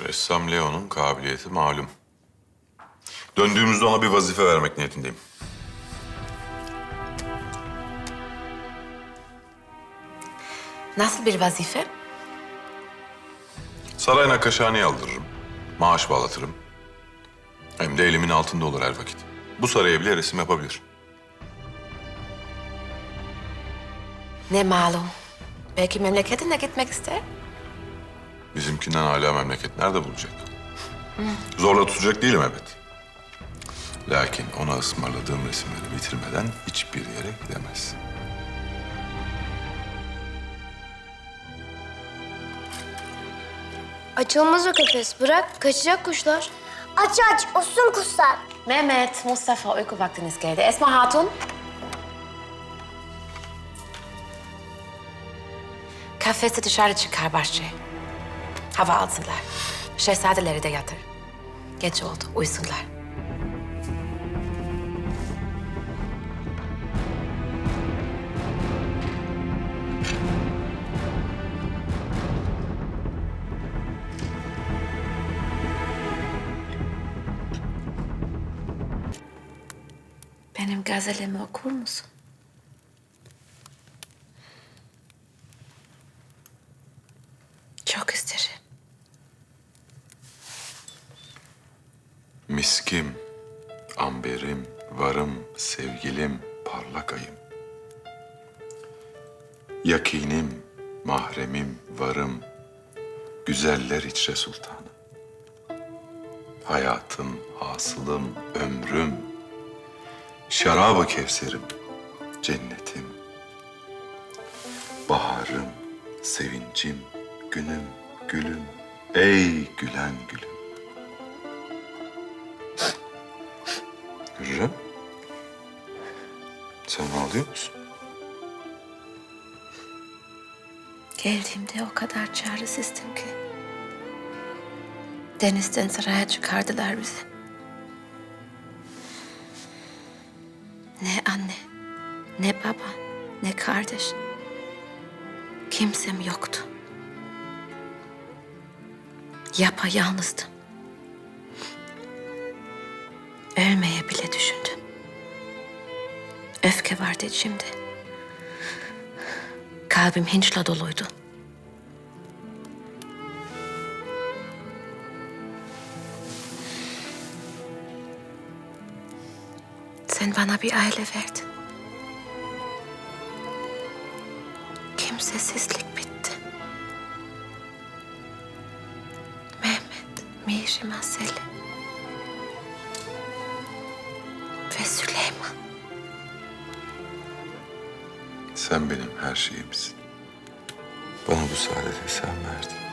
Ressam Leo'nun kabiliyeti malum. Döndüğümüzde ona bir vazife vermek niyetindeyim. Nasıl bir vazife? Saray nakkaşhaneye aldırırım. Maaş bağlatırım. Hem de elimin altında olur her vakit. Bu saraya bile resim yapabilir. Ne malum. Belki memleketine gitmek ister. Bizimkinden hala memleket nerede bulacak? Zorla tutacak değilim evet. Lakin ona ısmarladığım resimleri bitirmeden hiçbir yere gidemez. Açılmaz o kafes. Bırak. Kaçacak kuşlar. Aç aç, olsun kuşlar. Mehmet, Mustafa uyku vaktiniz geldi. Esma Hatun. Kafesi dışarı çıkar bahçeye. Hava alsınlar. Şehzadeleri de yatır. Geç oldu, uyusunlar. Benim gazelimi okur musun? Miskim, amberim, varım, sevgilim, parlak ayım. Yakinim, mahremim, varım, güzeller içre sultanım. Hayatım, hasılım, ömrüm, şarabı kevserim, cennetim. Baharım, sevincim, günüm, gülüm, ey gülen gülüm. Hürrem. Sen ağlıyor musun? Geldiğimde o kadar çaresizdim ki. Denizden saraya çıkardılar bizi. Ne anne, ne baba, ne kardeş. Kimsem yoktu. Yapayalnızdım. Ölmeye bile düşündüm. Öfke vardı içimde. Kalbim hinçle doluydu. Sen bana bir aile verdin. Kimsesizlik bitti. Mehmet, Mihrimah Selim ve Süleyman. Sen benim her şeyimsin. Bana bu saadeti sen verdin.